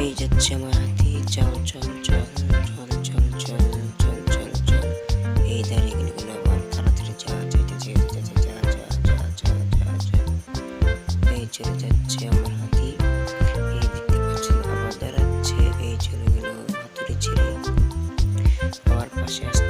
এই যাচ্ছে আমার হাতি চল চল চল চল চল চল চল চল চল এই দাঁড়িয়ে গেলে কোনো আবার তাড়াতাড়ি যা যেতে যেতে যা যা যা যা যা যা এই চলে যাচ্ছে আমার হাতি এই দেখতে পাচ্ছেন আবার দাঁড়াচ্ছে এই চলে গেল হাতুড়ি ছেড়ে আবার পাশে আসছে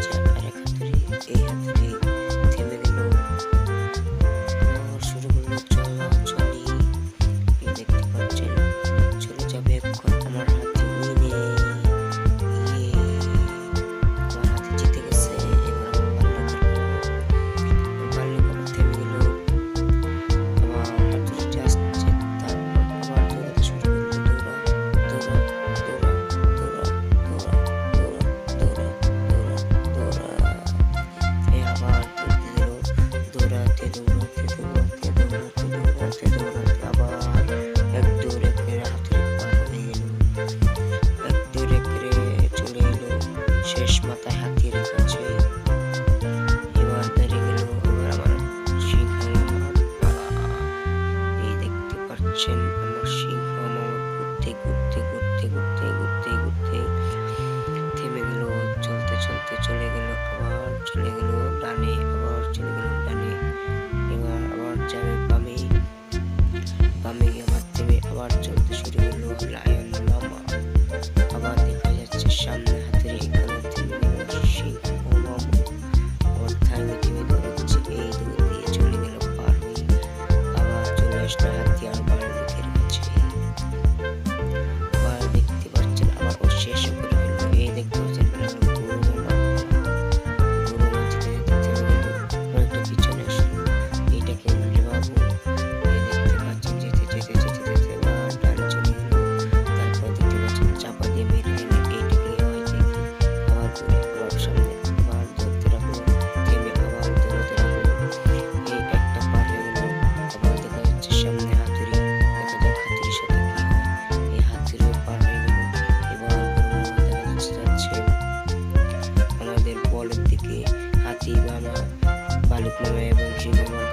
মামা ঘুরতে ঘুরতে ঘুরতে ঘুরতে ঘুরতে ঘুরতে থেমে গেল, চলতে চলতে চলে গেল, আবার চলে গেল ডানে, আবার চলে গেল ডানে, এবার আবার যাবে বামে বামে আবার থেমে আবার চলতে শুরু করল লায়ন। থেকে হাতি মামা ভালুক মামা এবং সিংহ মামা